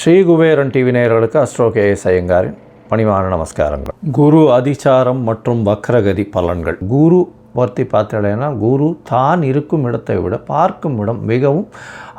Sri Kuberan TV நேயர்களுக்கு astro K S ஐயங்காரின் பணிவான நமஸ்காரங்கள். குரு அதிசாரம் மற்றும் வக்ரகதி பலன்கள். குரு பற்றி பார்த்தீங்கன்னா குரு தான் இருக்கும் இடத்தை விட பார்க்கும் இடம் மிகவும்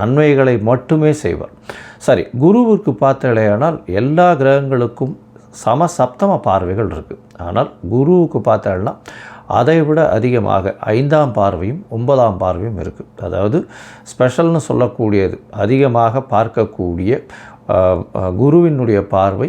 நன்மைகளை மட்டுமே செய்வார். சரி குருவிற்கு பார்த்தலையானால் எல்லா கிரகங்களுக்கும் சம சப்தம பார்வைகள் இருக்குது ஆனால் குருவுக்கு பார்த்தோம்னா அதை விட அதிகமாக ஐந்தாம் பார்வையும் ஒன்பதாம் பார்வையும் இருக்குது அதாவது ஸ்பெஷல்னு சொல்லக்கூடியது அதிகமாக பார்க்கக்கூடிய குருவினுடைய பார்வை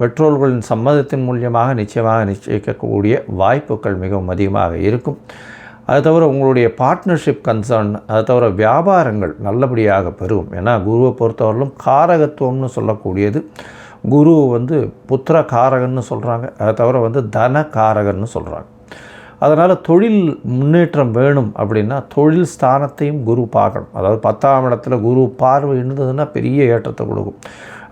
பெற்றோர்களின் சம்மதத்தின் மூலியமாக நிச்சயமாக நிச்சயிக்கக்கூடிய வாய்ப்புகள் மிகவும் அதிகமாக இருக்கும். அது தவிர உங்களுடைய பார்ட்னர்ஷிப் கன்சர்ன் அது தவிர வியாபாரங்கள் நல்லபடியாக பெருகும். ஏன்னா குருவை பொறுத்தவரையிலும் காரகத்துவம்னு சொல்லக்கூடியது. குரு வந்து புத்திர காரகன்னு சொல்கிறாங்க அதை தவிர வந்து தன காரகன்னு சொல்கிறாங்க அதனால் தொழில் முன்னேற்றம் வேணும் அப்படின்னா தொழில் ஸ்தானத்தையும் குரு பார்க்கணும். அதாவது பத்தாம் இடத்துல குரு பார்வை இருந்ததுன்னா பெரிய ஏற்றத்தை கொடுக்கும்.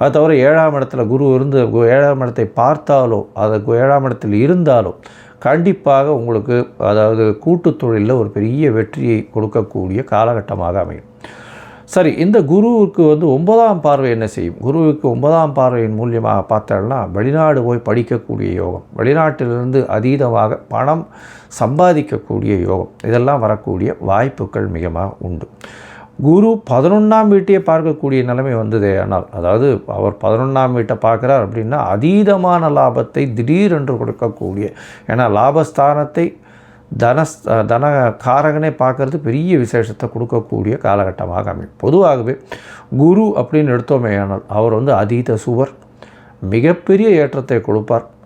அது தவிர ஏழாம் இடத்துல குரு இருந்து ஏழாம் இடத்தை பார்த்தாலோ அதை கு- ஏழாம் இடத்தில் இருந்தாலோ கண்டிப்பாக உங்களுக்கு அதாவது கூட்டு தொழிலில் ஒரு பெரிய வெற்றியை கொடுக்கக்கூடிய காலகட்டமாக அமையும். சரி இந்த குருவுக்கு வந்து ஒன்பதாம் பார்வை என்ன செய்யும்? குருவுக்கு ஒன்பதாம் பார்வையின் மூலியமாக பார்த்தோம்னா வெளிநாடு போய் படிக்கக்கூடிய யோகம் வெளிநாட்டிலிருந்து அதீதமாக பணம் சம்பாதிக்கக்கூடிய யோகம் இதெல்லாம் வரக்கூடிய வாய்ப்புகள் மிகமாக உண்டு. குரு பதினொன்றாம் வீட்டையே பார்க்கக்கூடிய நிலைமை வந்ததே ஆனால் அதாவது அவர் பதினொன்றாம் வீட்டை பார்க்குறார் அப்படின்னா அதீதமான லாபத்தை திடீரென்று கொடுக்கக்கூடிய ஏன்னா லாபஸ்தானத்தை தன தன காரகனே பார்க்கறது பெரிய விசேஷத்தை கொடுக்கக்கூடிய காலகட்டமாக அமையும். பொதுவாகவே குரு அப்படின்னு எடுத்தோமே ஆனால் அவர் வந்து அதீத சுவர் மிகப்பெரிய ஏற்றத்தை கொடுப்பார்.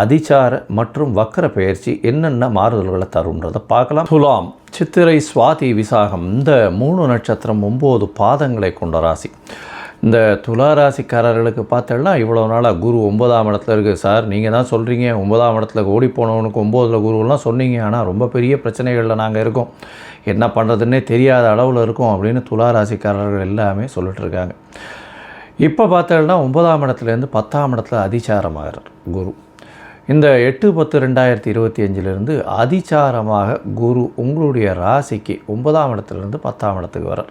அதிசார மற்றும் வக்கர பெயர்ச்சி என்னென்ன மாறுதல்களை தரும்ன்றதை பார்க்கலாம். துலாம் சித்திரை சுவாதி விசாகம். இந்த மூணு நட்சத்திரம் ஒம்பது பாதங்களை கொண்ட ராசி. இந்த துலா ராசிக்காரர்களுக்கு பார்த்தோம்னா இவ்வளோ நாளாக குரு ஒன்பதாம் இடத்துல இருக்குது சார் நீங்கள் தான் சொல்கிறீங்க ஒன்பதாம் இடத்துல ஓடி போனவனுக்கு ஒம்போதில் குருவெல்லாம் சொன்னீங்க. ஆனால் ரொம்ப பெரிய பிரச்சனைகளில் நாங்கள் இருக்கோம். என்ன பண்ணுறதுன்னே தெரியாத அளவில் இருக்கும் அப்படின்னு துலா ராசிக்காரர்கள் எல்லாமே சொல்லிட்டு இருக்காங்க. இப்போ பார்த்தோம்னா ஒன்பதாம் இடத்துலேருந்து பத்தாம் இடத்துல அதிசாரமாகிறார் குரு. இந்த எட்டு பத்து ரெண்டாயிரத்தி இருபத்தி அஞ்சிலிருந்து அதிசாரமாக குரு உங்களுடைய ராசிக்கு ஒன்பதாம் இடத்துலேருந்து பத்தாம் இடத்துக்கு வரார்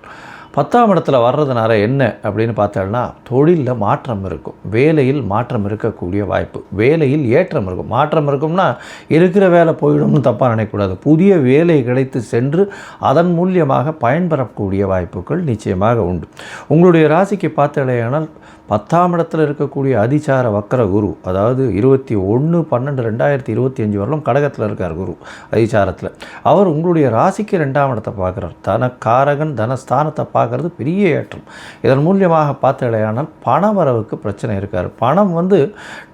பத்தாம் இடத்துல வர்றதுனால என்ன அப்படின்னு பார்த்தோம்னா தொழிலில் மாற்றம் இருக்கும். வேலையில் மாற்றம் இருக்கக்கூடிய வாய்ப்பு. வேலையில் ஏற்றம் இருக்கும். மாற்றம் இருக்கும்னா இருக்கிற வேலை போயிடும்னு தப்பாக நினைக்கக்கூடாது. புதிய வேலை கிடைத்து சென்று அதன் மூலியமாக பயன்பெறக்கூடிய வாய்ப்புகள் நிச்சயமாக உண்டு. உங்களுடைய ராசிக்கு பார்த்தலையானால் பத்தாம் இடத்துல இருக்கக்கூடிய அதிசார வக்கர குரு அதாவது இருபத்தி ஒன்று பன்னெண்டு ரெண்டாயிரத்தி இருபத்தி அஞ்சு வரலும் கடகத்தில் இருக்கார் குரு அதிசாரத்தில் அவர் உங்களுடைய ராசிக்கு ரெண்டாம் இடத்தை பார்க்குறார். தனக்காரகன் தனஸ்தானத்தை பார்க்குறது பெரிய ஏற்றம். இதன் மூலியமாக பார்த்தலையானால் பண வரவுக்கு பிரச்சனை இருக்கார். பணம் வந்து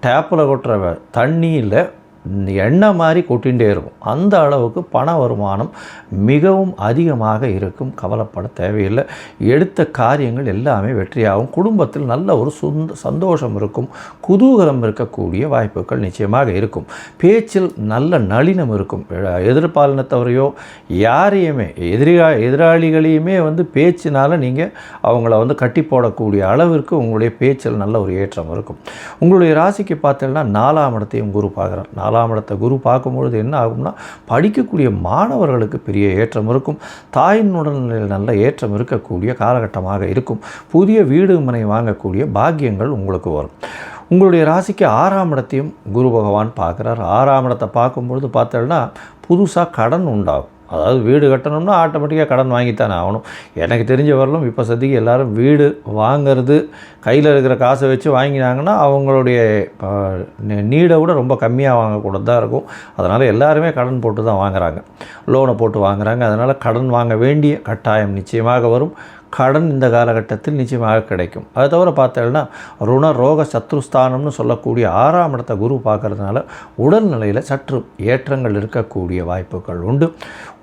டேப்பில் கொட்டுற தண்ணியில் எண்ணெய் மாதிரி கொட்டிகிட்டே இருக்கும். அந்த அளவுக்கு பண வருமானம் மிகவும் அதிகமாக இருக்கும். கவலைப்பட தேவையில்லை. எடுத்த காரியங்கள் எல்லாமே வெற்றியாகும். குடும்பத்தில் நல்ல ஒரு சுந்த சந்தோஷம் இருக்கும். குதூகலம் இருக்கக்கூடிய வாய்ப்புகள் நிச்சயமாக இருக்கும். பேச்சில் நல்ல நளினம் இருக்கும். எதிர்பாலினத்தவரையோ யாரையுமே எதிரிகா எதிராளிகளையுமே வந்து பேச்சினால் நீங்கள் அவங்கள வந்து கட்டி போடக்கூடிய அளவிற்கு உங்களுடைய பேச்சில் நல்ல ஒரு ஏற்றம் இருக்கும். உங்களுடைய ராசிக்கு பார்த்தீங்கன்னா நாலாம் இடத்தையும் குரு பார்க்குறார். நாலாம் இடத்தை குரு பார்க்கும்பொழுது என்ன ஆகும்னா படிக்கக்கூடிய மாணவர்களுக்கு பெரிய ஏற்றம் இருக்கும். தாயின் உடல்நிலையில் நல்ல ஏற்றம் இருக்கக்கூடிய காலகட்டமாக இருக்கும். புதிய வீடு மனை வாங்கக்கூடிய பாக்கியங்கள் உங்களுக்கு வரும். உங்களுடைய ராசிக்கு ஆறாம் இடத்தையும் குரு பகவான் பார்க்குறார். ஆறாம் இடத்தை பார்க்கும்பொழுது பார்த்தோன்னா புதுசாக கடன் உண்டாகும். அதாவது வீடு கட்டணும்னா ஆட்டோமேட்டிக்காக கடன் வாங்கித்தானே ஆகணும். எனக்கு தெரிஞ்ச வரலும் இப்போ சதிக்கு எல்லோரும் வீடு வாங்கிறது கையில் இருக்கிற காசை வச்சு வாங்கினாங்கன்னா அவங்களுடைய நீடை விட ரொம்ப கம்மியாக வாங்கக்கூடாது தான் இருக்கும். அதனால் எல்லாருமே கடன் போட்டு தான் வாங்குறாங்க. லோனை போட்டு வாங்குறாங்க. அதனால் கடன் வாங்க வேண்டிய கட்டாயம் நிச்சயமாக வரும். கடன் இந்த காலகட்டத்தில் நிச்சயமாக கிடைக்கும். அதை தவிர பார்த்தீங்கன்னா ருண ரோக சத்ருஸ்தானம்னு சொல்லக்கூடிய ஆறாம் இடத்த குரு பார்க்குறதுனால உடல்நிலையில் சற்று ஏற்றங்கள் இருக்கக்கூடிய வாய்ப்புகள் உண்டு.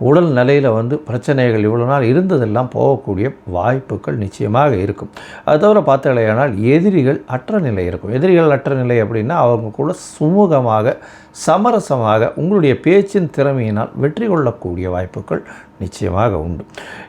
உடல் நிலையில் வந்து பிரச்சனைகள் இவ்வளோ நாள் இருந்ததெல்லாம் போகக்கூடிய வாய்ப்புகள் நிச்சயமாக இருக்கும். அது தவிர பார்த்தீங்கன்னா எதிரிகள் அற்ற நிலை இருக்கும். எதிரிகள் அற்ற நிலை அப்படின்னா அவங்க கூட சுமூகமாக சமரசமாக உங்களுடைய பேச்சின் திறமையினால் வெற்றி கொள்ளக்கூடிய வாய்ப்புகள் நிச்சயமாக உண்டு.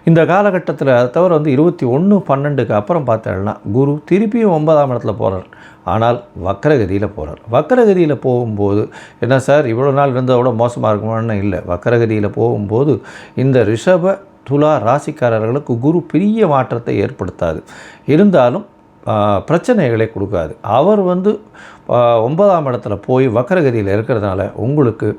இந்த காலகட்டத்தில் அதை தவிர வந்து இருபத்தி ஒன்று பன்னெண்டுக்கு அப்புறம் பார்த்தேன்னா குரு திருப்பியும் ஒன்பதாம் இடத்துல போகிறார் ஆனால் வக்கரகதியில் போகிறார் வக்கரகதியில் போகும்போது என்ன சார் இவ்வளோ நாள் இருந்ததை விட மோசமாக இருக்குமான்னு இல்லை. வக்கரகதியில் போகும்போது இந்த ரிஷப துலா ராசிக்காரர்களுக்கு குரு பெரிய மாற்றத்தை ஏற்படுத்தாது. இருந்தாலும் பிரச்சனைகளை கொடுக்காது. அவர் வந்து ஒன்பதாம் இடத்துல போய் வக்கரகதியில் இருக்கிறதுனால உங்களுக்கு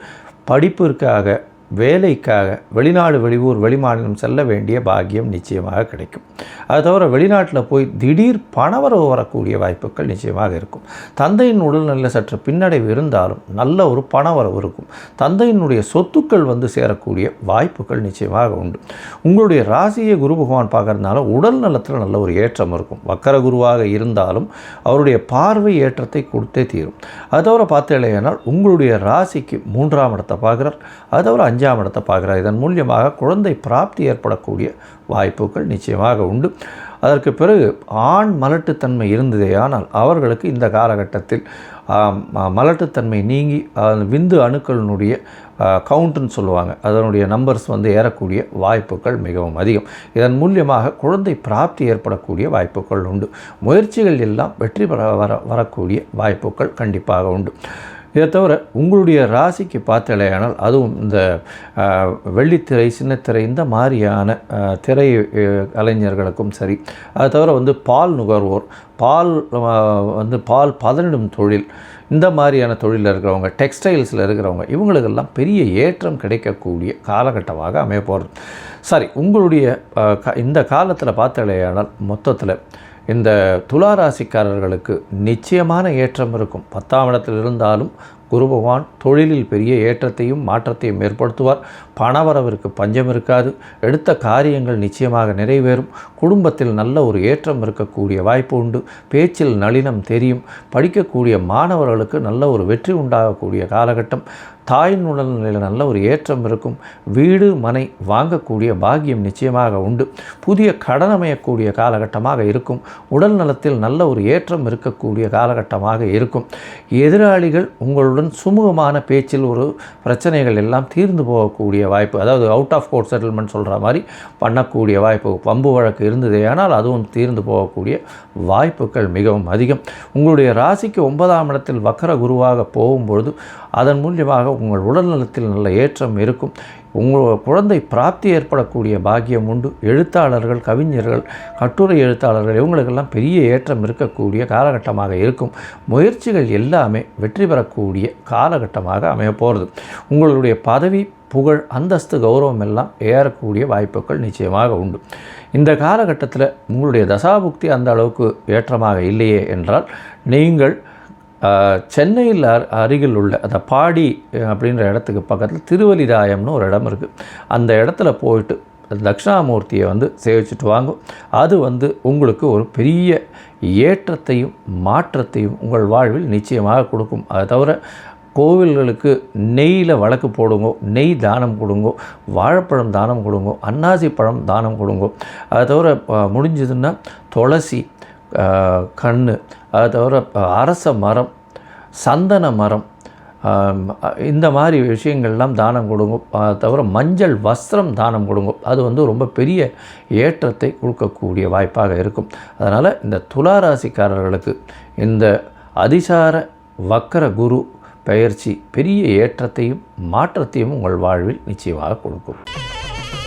படிப்பிற்காக வேலைக்காக வெளிநாடு வெளியூர் வெளிமாநிலம் செல்ல வேண்டிய பாக்கியம் நிச்சயமாக கிடைக்கும். அது தவிர வெளிநாட்டில் போய் திடீர் பணவரவு வரக்கூடிய வாய்ப்புகள் நிச்சயமாக இருக்கும். தந்தையின் உடல்நிலை சற்று பின்னடைவு இருந்தாலும் நல்ல ஒரு பணவரவு இருக்கும். தந்தையினுடைய சொத்துக்கள் வந்து சேரக்கூடிய வாய்ப்புகள் நிச்சயமாக உண்டு. உங்களுடைய ராசியை குரு பகவான் பார்க்கறதுனால உடல் நலத்தில் நல்ல ஒரு ஏற்றம் இருக்கும். வக்கர குருவாக இருந்தாலும் அவருடைய பார்வை ஏற்றத்தை கொடுத்தே தீரும். அது தவிர பார்த்தீங்கன்னா உங்களுடைய ராசிக்கு மூன்றாம் இடத்தை பார்க்குறார். அது தவிர அஞ்சாம் இடத்தை பார்க்குறார். இதன் மூலியமாக குழந்தை பிராப்தி ஏற்படக்கூடிய வாய்ப்புகள் நிச்சயமாக உண்டு. அதற்கு பிறகு ஆண் மலட்டுத்தன்மை இருந்ததே ஆனால் அவர்களுக்கு இந்த காலகட்டத்தில் மலட்டுத்தன்மை நீங்கி விந்து அணுக்களினுடைய கவுண்ட்னு சொல்லுவாங்க. அதனுடைய நம்பர்ஸ் வந்து ஏறக்கூடிய வாய்ப்புகள் மிகவும் அதிகம். இதன் மூலியமாக குழந்தை பிராப்தி ஏற்படக்கூடிய வாய்ப்புகள் உண்டு. முயற்சிகள் எல்லாம் வெற்றி பெற வர வரக்கூடிய வாய்ப்புகள் கண்டிப்பாக உண்டு. இதை தவிர உங்களுடைய ராசிக்கு பார்த்தலையானால் அதுவும் இந்த வெள்ளித்திரை சின்னத்திரை இந்த மாதிரியான திரை கலைஞர்களுக்கும் சரி. அதை தவிர வந்து பால் நுகர்வோர் பால் வந்து பால் பதனிடும் தொழில் இந்த மாதிரியான தொழிலில் இருக்கிறவங்க டெக்ஸ்டைல்ஸில் இருக்கிறவங்க இவங்களுக்கெல்லாம் பெரிய ஏற்றம் கிடைக்கக்கூடிய காலகட்டமாக அமைய போகிறது சரி உங்களுடைய இந்த காலத்தில் பார்த்தலையானால் மொத்தத்தில் இந்த துளாராசிக்காரர்களுக்கு நிச்சயமான ஏற்றம் இருக்கும். பத்தாம் இடத்தில் இருந்தாலும் குரு பகவான் தொழிலில் பெரிய ஏற்றத்தையும் மாற்றத்தையும் ஏற்படுத்துவார். பணவரவிற்கு பஞ்சம் இருக்காது. எடுத்த காரியங்கள் நிச்சயமாக நிறைவேறும். குடும்பத்தில் நல்ல ஒரு ஏற்றம் இருக்கக்கூடிய வாய்ப்பு உண்டு. பேச்சில் நளினம் தெரியும். படிக்கக்கூடிய மாணவர்களுக்கு நல்ல ஒரு வெற்றி உண்டாகக்கூடிய காலகட்டம். தாயின் உடல்நிலையில் நல்ல ஒரு ஏற்றம் இருக்கும். வீடு மனை வாங்கக்கூடிய பாக்கியம் நிச்சயமாக உண்டு. புதிய கடன் அமையக்கூடிய காலகட்டமாக இருக்கும். உடல் நலத்தில் நல்ல ஒரு ஏற்றம் இருக்கக்கூடிய காலகட்டமாக இருக்கும். எதிராளிகள் உங்களுடன் சுமூகமான பேச்சில் ஒரு பிரச்சனைகள் எல்லாம் தீர்ந்து போகக்கூடிய வாய்ப்பு அதாவது அவுட் ஆஃப் கோர்ட் செட்டில்மெண்ட் சொல்கிற மாதிரி பண்ணக்கூடிய வாய்ப்பு பம்பு வழக்கு இருந்ததே ஆனால் அதுவும் தீர்ந்து போகக்கூடிய வாய்ப்புகள் மிகவும் அதிகம். உங்களுடைய ராசிக்கு ஒன்பதாம் இடத்தில் வக்கர குருவாக போகும்பொழுது அதன் மூலியமாக உங்கள் உடல்நலத்தில் நல்ல ஏற்றம் இருக்கும். உங்கள் குழந்தை பிராப்தி ஏற்படக்கூடிய பாக்கியம் உண்டு. எழுத்தாளர்கள் கவிஞர்கள் கட்டுரை எழுத்தாளர்கள் இவங்களுக்கெல்லாம் பெரிய ஏற்றம் இருக்கக்கூடிய காலகட்டமாக இருக்கும். முயற்சிகள் எல்லாமே வெற்றி பெறக்கூடிய காலகட்டமாக அமைய போகிறது உங்களுடைய பதவி புகழ் அந்தஸ்து கௌரவம் எல்லாம் ஏறக்கூடிய வாய்ப்புகள் நிச்சயமாக உண்டு. இந்த காலகட்டத்தில் உங்களுடைய தசாபுக்தி அந்த அளவுக்கு ஏற்றமாக இல்லையே என்றால் நீங்கள் சென்னையில் அருகில் உள்ள அந்த பாடி அப்படின்ற இடத்துக்கு பக்கத்தில் திருவலிதாயம்னு ஒரு இடம் இருக்குது அந்த இடத்துல போயிட்டு தட்சிணாமூர்த்தியை வந்து சேவிச்சுட்டு வாங்கும் அது வந்து உங்களுக்கு ஒரு பெரிய ஏற்றத்தையும் மாற்றத்தையும் உங்கள் வாழ்வில் நிச்சயமாக கொடுக்கும். அதை தவிர கோவில்களுக்கு நெய்யில் வழக்கு போடுங்கோ நெய் தானம் கொடுங்கோ வாழைப்பழம் தானம் கொடுங்கோ அன்னாசி பழம் தானம் கொடுங்கோ. அதை தவிர முடிஞ்சதுன்னா துளசி கண் அதை தவிர அரச மரம் சந்தன மரம் இந்த மாதிரி விஷயங்கள்லாம் தானம் கொடுங்க தவிர மஞ்சள் வஸ்திரம் தானம் கொடுங்க அது வந்து ரொம்ப பெரிய ஏற்றத்தை கொடுக்கக்கூடிய வாய்ப்பாக இருக்கும். அதனால் இந்த துளாராசிக்காரர்களுக்கு இந்த அதிசார வக்கர குரு பயிற்சி பெரிய ஏற்றத்தையும் மாற்றத்தையும் உங்கள் வாழ்வில் நிச்சயமாக கொடுக்கும்.